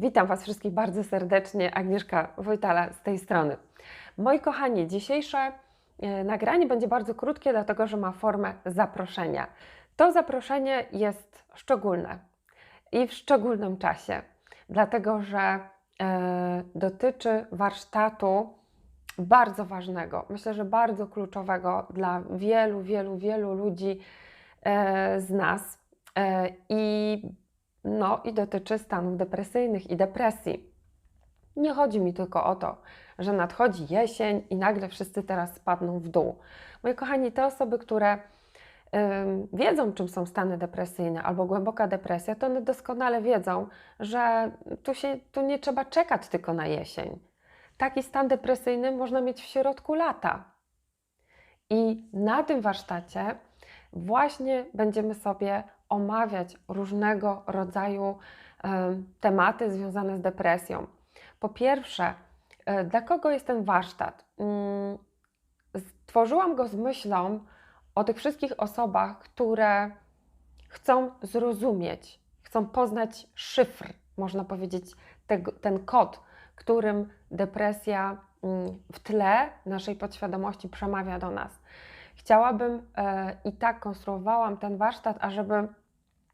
Witam Was wszystkich bardzo serdecznie. Agnieszka Wojtala z tej strony. Moi kochani, dzisiejsze e, nagranie będzie bardzo krótkie, dlatego że ma formę zaproszenia. To zaproszenie jest szczególne i w szczególnym czasie, dlatego że e, dotyczy warsztatu bardzo ważnego, myślę, że bardzo kluczowego dla wielu, wielu, wielu ludzi e, z nas. I no i dotyczy stanów depresyjnych i depresji. Nie chodzi mi tylko o to, że nadchodzi jesień i nagle wszyscy teraz spadną w dół. Moi kochani, te osoby, które wiedzą, czym są stany depresyjne albo głęboka depresja, to one doskonale wiedzą, że tu, się, tu nie trzeba czekać tylko na jesień. Taki stan depresyjny można mieć w środku lata. I na tym warsztacie właśnie będziemy sobie omawiać różnego rodzaju tematy związane z depresją. Po pierwsze, e, dla kogo jest ten warsztat? Mm, stworzyłam go z myślą o tych wszystkich osobach, które chcą zrozumieć, chcą poznać szyfr, można powiedzieć, ten kod, którym depresja mm, w tle naszej podświadomości przemawia do nas. Chciałabym e, i tak konstruowałam ten warsztat, ażeby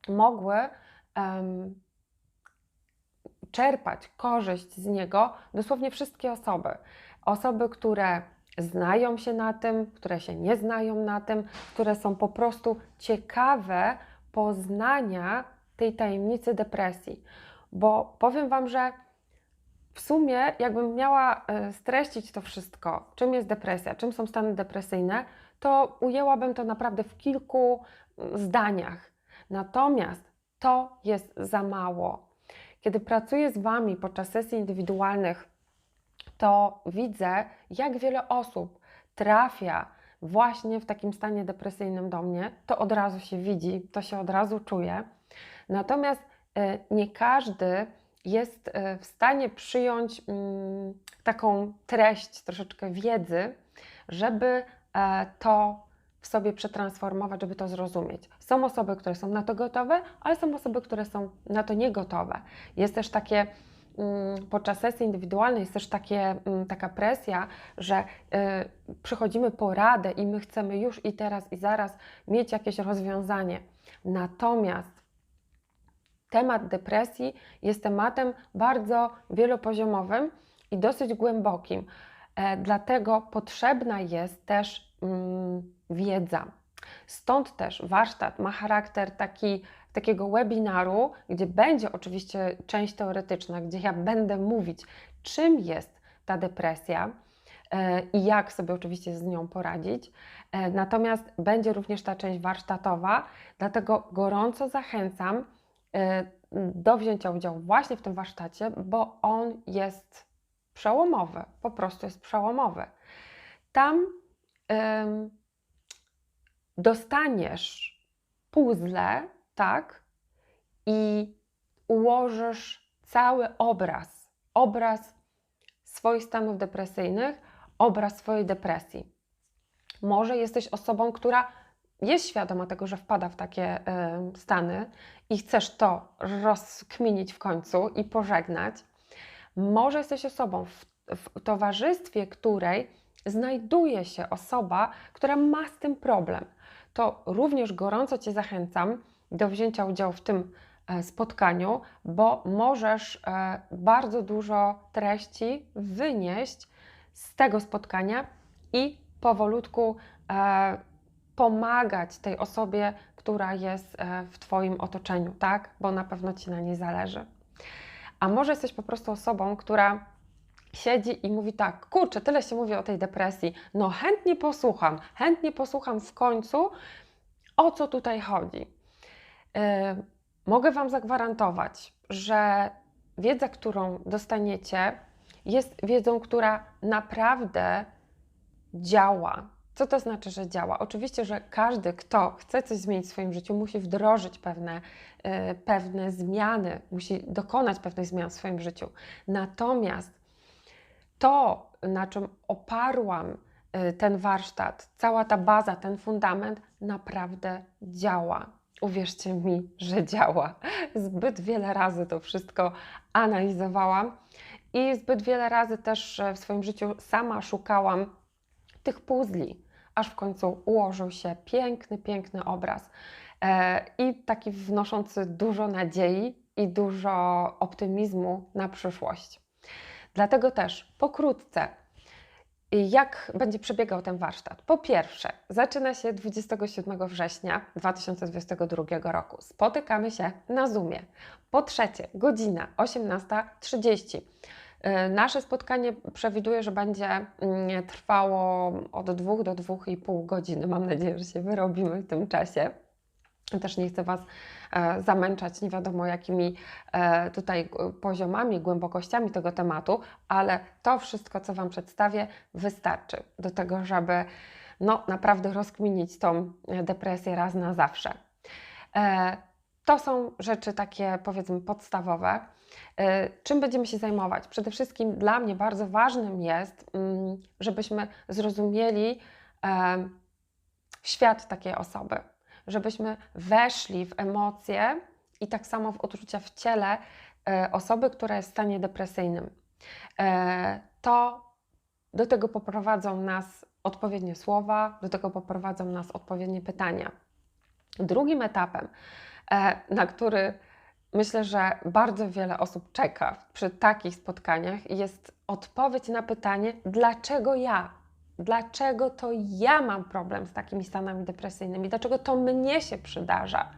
mogły um, czerpać korzyść z niego dosłownie wszystkie osoby. Osoby, które znają się na tym, które się nie znają na tym, które są po prostu ciekawe poznania tej tajemnicy depresji. Bo powiem Wam, że w sumie, jakbym miała e, streścić to wszystko, czym jest depresja, czym są stany depresyjne, to ujęłabym to naprawdę w kilku zdaniach. Natomiast to jest za mało. Kiedy pracuję z Wami podczas sesji indywidualnych, to widzę, jak wiele osób trafia właśnie w takim stanie depresyjnym do mnie. To od razu się widzi, to się od razu czuje. Natomiast e, nie każdy jest e, w stanie przyjąć mm, taką treść, troszeczkę wiedzy, żeby e, to w sobie przetransformować, żeby to zrozumieć. Są osoby, które są na to gotowe, ale są osoby, które są na to niegotowe. Jest też takie mm, podczas sesji indywidualnej jest też takie, mm, taka presja, że y, przychodzimy po radę i my chcemy już i teraz i zaraz mieć jakieś rozwiązanie. Natomiast temat depresji jest tematem bardzo wielopoziomowym i dosyć głębokim. E, dlatego potrzebna jest też mm, wiedza. Stąd też warsztat ma charakter taki, takiego webinaru, gdzie będzie oczywiście część teoretyczna, gdzie ja będę mówić, czym jest ta depresja e, i jak sobie oczywiście z nią poradzić. E, natomiast będzie również ta część warsztatowa, dlatego gorąco zachęcam e, do wzięcia udziału właśnie w tym warsztacie, bo on jest przełomowy, po prostu jest przełomowy. Tam dostaniesz puzzle, tak, i ułożysz cały obraz, obraz swoich stanów depresyjnych, obraz swojej depresji. Może jesteś osobą, która jest świadoma tego, że wpada w takie y, stany i chcesz to rozkminić w końcu i pożegnać. Może jesteś osobą w, w towarzystwie, której znajduje się osoba, która ma z tym problem to również gorąco Cię zachęcam do wzięcia udziału w tym e, spotkaniu, bo możesz e, bardzo dużo treści wynieść z tego spotkania i powolutku e, pomagać tej osobie, która jest w Twoim otoczeniu, tak? Bo na pewno Ci na niej zależy. A może jesteś po prostu osobą, która siedzi i mówi tak, kurczę, tyle się mówi o tej depresji, no chętnie posłucham, chętnie posłucham w końcu, o co tutaj chodzi. Yy, mogę Wam zagwarantować, że wiedza, którą dostaniecie, jest wiedzą, która naprawdę działa. Co to znaczy, że działa? Oczywiście, że każdy, kto chce coś zmienić w swoim życiu, musi wdrożyć pewne, yy, pewne zmiany, musi dokonać pewnych zmian w swoim życiu. Natomiast to, na czym oparłam y, ten warsztat, cała ta baza, ten fundament naprawdę działa. uwierzcie mi, że działa. Zbyt wiele razy to wszystko analizowałam i zbyt wiele razy też w swoim życiu sama szukałam tych puzli, aż w końcu ułożył się piękny, piękny obraz e, i taki wnoszący dużo nadziei i dużo optymizmu na przyszłość. Dlatego też pokrótce jak będzie przebiegał ten warsztat? Po pierwsze, zaczyna się 27 września 2022 roku. Spotykamy się na Zoomie. Po trzecie, godzina 18.30. Y, nasze spotkanie przewiduje, że będzie mm, trwało od 2 do 2,5 godziny. Mam nadzieję, że się wyrobimy w tym czasie. Też nie chcę Was e, zamęczać nie wiadomo jakimi e, tutaj poziomami, głębokościami tego tematu, ale to wszystko, co Wam przedstawię, wystarczy do tego, żeby no, naprawdę rozkminić tą depresję raz na zawsze. E, to są rzeczy takie, powiedzmy, podstawowe. Czym będziemy się zajmować? Przede wszystkim dla mnie bardzo ważnym jest, mm, żebyśmy zrozumieli świat takiej osoby żebyśmy weszli w emocje i tak samo w odczucia w ciele e, osoby, która jest w stanie depresyjnym. E, to do tego poprowadzą nas odpowiednie słowa, do tego poprowadzą nas odpowiednie pytania. Drugim etapem, e, na który myślę, że bardzo wiele osób czeka przy takich spotkaniach, jest odpowiedź na pytanie, dlaczego ja? Dlaczego to ja mam problem z takimi stanami depresyjnymi, dlaczego to mnie się przydarza,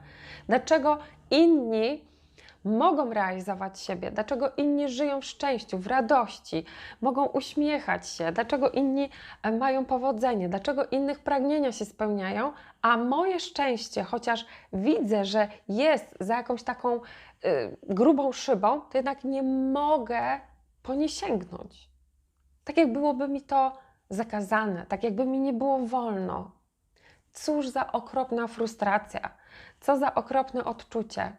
dlaczego inni mogą realizować siebie, dlaczego inni żyją w szczęściu, w radości, mogą uśmiechać się, dlaczego inni e, mają powodzenie, dlaczego innych pragnienia się spełniają, a moje szczęście, chociaż widzę, że jest za jakąś taką y, grubą szybą, to jednak nie mogę po nie sięgnąć. Tak jak byłoby mi to zakazane, tak jakby mi nie było wolno. Cóż za okropna frustracja, co za okropne odczucie.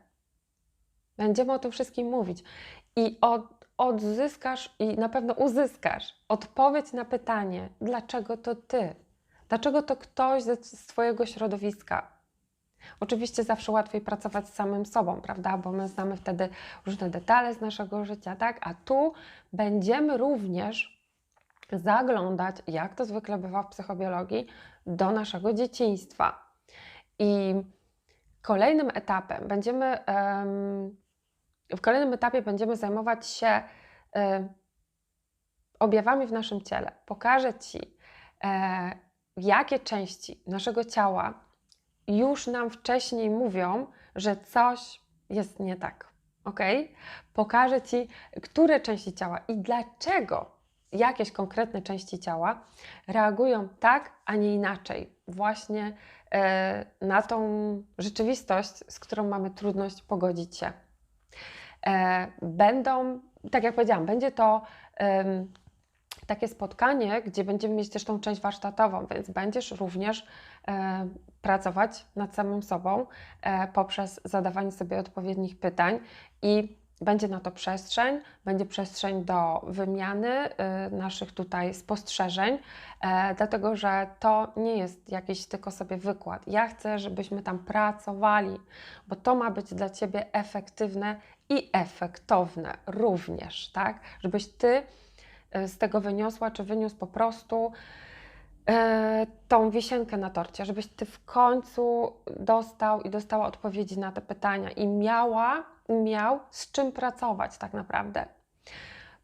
Będziemy o tym wszystkim mówić i od, odzyskasz i na pewno uzyskasz odpowiedź na pytanie, dlaczego to ty? Dlaczego to ktoś z, z Twojego środowiska? Oczywiście zawsze łatwiej pracować z samym sobą, prawda? Bo my znamy wtedy różne detale z naszego życia, tak? A tu będziemy również zaglądać, jak to zwykle bywa w psychobiologii, do naszego dzieciństwa. I kolejnym etapem będziemy, w kolejnym etapie będziemy zajmować się objawami w naszym ciele. Pokażę Ci, e, jakie części naszego ciała już nam wcześniej mówią, że coś jest nie tak. Ok? Pokażę Ci, które części ciała i dlaczego jakieś konkretne części ciała reagują tak, a nie inaczej, właśnie e, na tą rzeczywistość, z którą mamy trudność pogodzić się. E, będą, tak jak powiedziałam, będzie to takie spotkanie, gdzie będziemy mieć też tą część warsztatową, więc będziesz również e, pracować nad samym sobą poprzez zadawanie sobie odpowiednich pytań i będzie na to przestrzeń, będzie przestrzeń do wymiany y, naszych tutaj spostrzeżeń, e, dlatego że to nie jest jakiś tylko sobie wykład. Ja chcę, żebyśmy tam pracowali, bo to ma być dla Ciebie efektywne i efektowne również, tak? Żebyś Ty y, z tego wyniosła, czy wyniósł po prostu tą wisienkę na torcie, żebyś Ty w końcu dostał i dostała odpowiedzi na te pytania i miała miał z czym pracować tak naprawdę.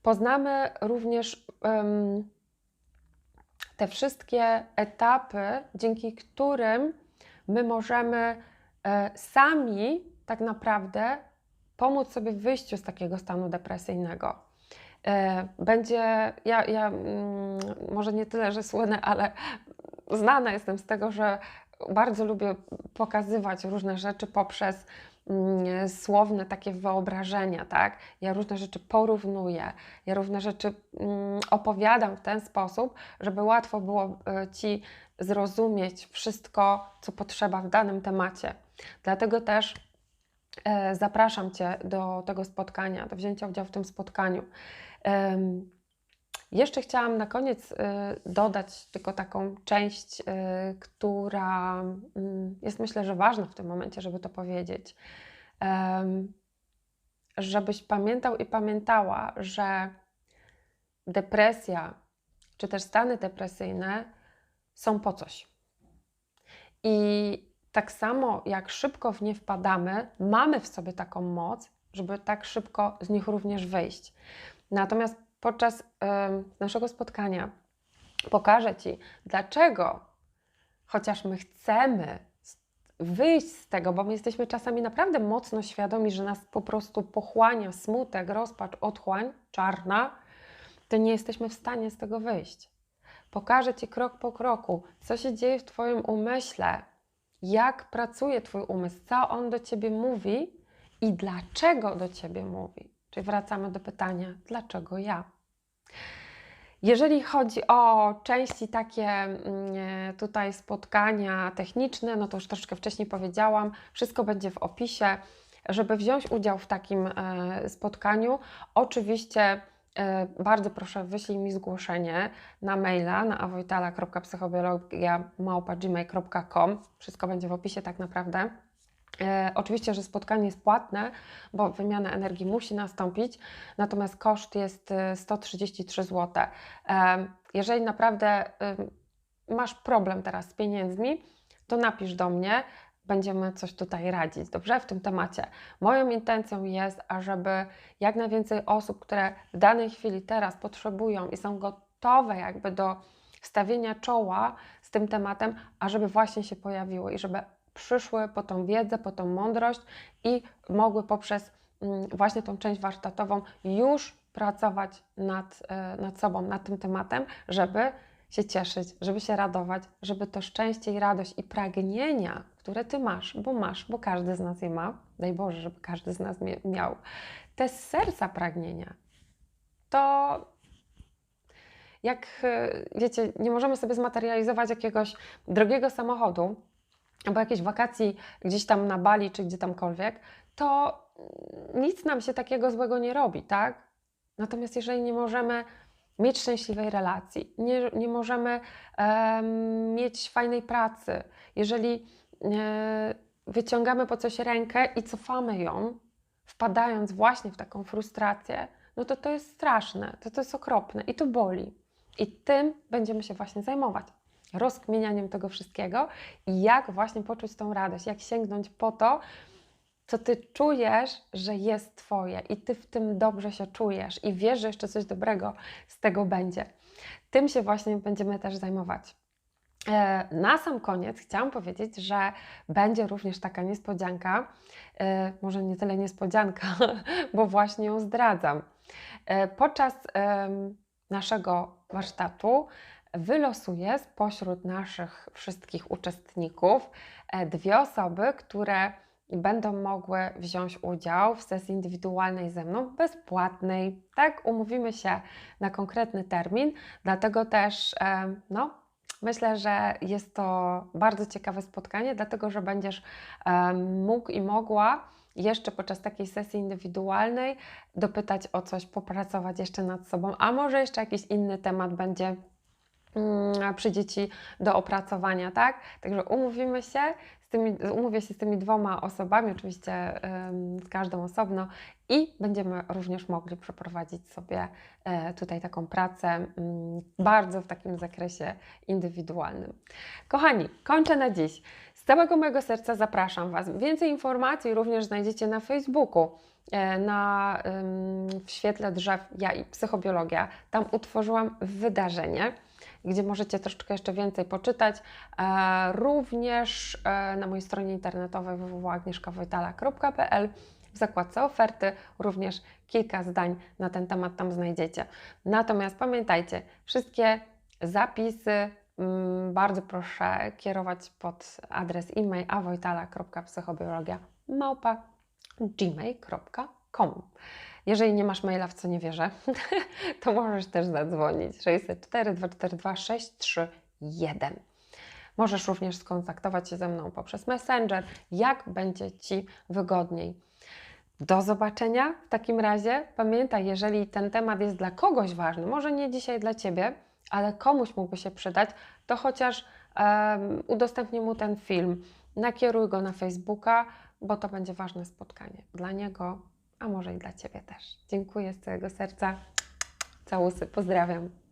Poznamy również um, te wszystkie etapy, dzięki którym my możemy e, sami tak naprawdę pomóc sobie w wyjściu z takiego stanu depresyjnego. E, będzie, ja, ja mm, może nie tyle, że słynę, ale znana jestem z tego, że bardzo lubię pokazywać różne rzeczy poprzez Mm, słowne takie wyobrażenia, tak? Ja różne rzeczy porównuję, ja różne rzeczy mm, opowiadam w ten sposób, żeby łatwo było e, Ci zrozumieć wszystko, co potrzeba w danym temacie. Dlatego też e, zapraszam Cię do tego spotkania, do wzięcia udziału w tym spotkaniu. Jeszcze chciałam na koniec y, dodać tylko taką część, y, która mm, jest myślę, że ważne w tym momencie, żeby to powiedzieć. Żebyś pamiętał i pamiętała, że depresja czy też stany depresyjne są po coś. I tak samo jak szybko w nie wpadamy, mamy w sobie taką moc, żeby tak szybko z nich również wyjść. Natomiast podczas naszego spotkania pokażę Ci, dlaczego, chociaż my chcemy wyjść z tego, bo my jesteśmy czasami naprawdę mocno świadomi, że nas po prostu pochłania smutek, rozpacz, otchłań, czarna, to nie jesteśmy w stanie z tego wyjść. Pokażę Ci krok po kroku, co się dzieje w Twoim umyśle, jak pracuje Twój umysł, co on do Ciebie mówi i dlaczego do Ciebie mówi. Czyli wracamy do pytania, dlaczego ja? Jeżeli chodzi o części takie mm, tutaj spotkania techniczne, no to już troszkę wcześniej powiedziałam, wszystko będzie w opisie. Żeby wziąć udział w takim e, spotkaniu, oczywiście e, bardzo proszę wyślij mi zgłoszenie na maila na awojtala.psychologia.gmail.com Wszystko będzie w opisie tak naprawdę. E, oczywiście, że spotkanie jest płatne, bo wymiana energii musi nastąpić, natomiast koszt jest 133 zł. E, jeżeli naprawdę masz problem teraz z pieniędzmi, to napisz do mnie, będziemy coś tutaj radzić, dobrze, w tym temacie. Moją intencją jest, ażeby jak najwięcej osób, które w danej chwili teraz potrzebują i są gotowe jakby do stawienia czoła z tym tematem, ażeby właśnie się pojawiło i żeby przyszły po tą wiedzę, po tą mądrość i mogły poprzez mm, właśnie tą część warsztatową już pracować nad, e, nad sobą, nad tym tematem, żeby się cieszyć, żeby się radować, żeby to szczęście i radość i pragnienia, które Ty masz, bo masz, bo każdy z nas je ma, daj Boże, żeby każdy z nas miał, te serca pragnienia, to jak e, wiecie, nie możemy sobie zmaterializować jakiegoś drogiego samochodu, albo jakiejś wakacji gdzieś tam na Bali czy gdzie tamkolwiek, to nic nam się takiego złego nie robi, tak? Natomiast jeżeli nie możemy mieć szczęśliwej relacji, nie, nie możemy um, mieć fajnej pracy, jeżeli e, wyciągamy po coś rękę i cofamy ją, wpadając właśnie w taką frustrację, no to to jest straszne, to to jest okropne i to boli. I tym będziemy się właśnie zajmować rozkmienianiem tego wszystkiego i jak właśnie poczuć tą radość, jak sięgnąć po to, co ty czujesz, że jest Twoje i ty w tym dobrze się czujesz i wiesz, że jeszcze coś dobrego z tego będzie. Tym się właśnie będziemy też zajmować. E, na sam koniec chciałam powiedzieć, że będzie również taka niespodzianka, e, może nie tyle niespodzianka, bo właśnie ją zdradzam. E, podczas naszego warsztatu wylosuję spośród naszych wszystkich uczestników e, dwie osoby, które będą mogły wziąć udział w sesji indywidualnej ze mną, bezpłatnej. Tak, umówimy się na konkretny termin, dlatego też e, no, myślę, że jest to bardzo ciekawe spotkanie, dlatego że będziesz e, mógł i mogła jeszcze podczas takiej sesji indywidualnej dopytać o coś, popracować jeszcze nad sobą, a może jeszcze jakiś inny temat będzie Mm, przyjdzie Ci do opracowania, tak? Także umówimy się z tymi, umówię się z tymi dwoma osobami, oczywiście z każdą osobno i będziemy również mogli przeprowadzić sobie e, tutaj taką pracę mm, bardzo w takim zakresie indywidualnym. Kochani, kończę na dziś. Z całego mojego serca zapraszam Was. Więcej informacji również znajdziecie na Facebooku e, na, w świetle drzew ja i psychobiologia. Tam utworzyłam wydarzenie gdzie możecie troszeczkę jeszcze więcej poczytać. E, również e, na mojej stronie internetowej www.agnieszkawojtala.pl w zakładce oferty również kilka zdań na ten temat tam znajdziecie. Natomiast pamiętajcie, wszystkie zapisy mm, bardzo proszę kierować pod adres e-mail awojtala.psychobiologia. Jeżeli nie masz maila, w co nie wierzę, to możesz też zadzwonić 604 242 631. Możesz również skontaktować się ze mną poprzez Messenger, jak będzie Ci wygodniej. Do zobaczenia w takim razie. Pamiętaj, jeżeli ten temat jest dla kogoś ważny, może nie dzisiaj dla Ciebie, ale komuś mógłby się przydać, to chociaż um, udostępnij mu ten film, nakieruj go na Facebooka, bo to będzie ważne spotkanie dla niego, a może i dla Ciebie też. Dziękuję z całego serca. Całusy, pozdrawiam.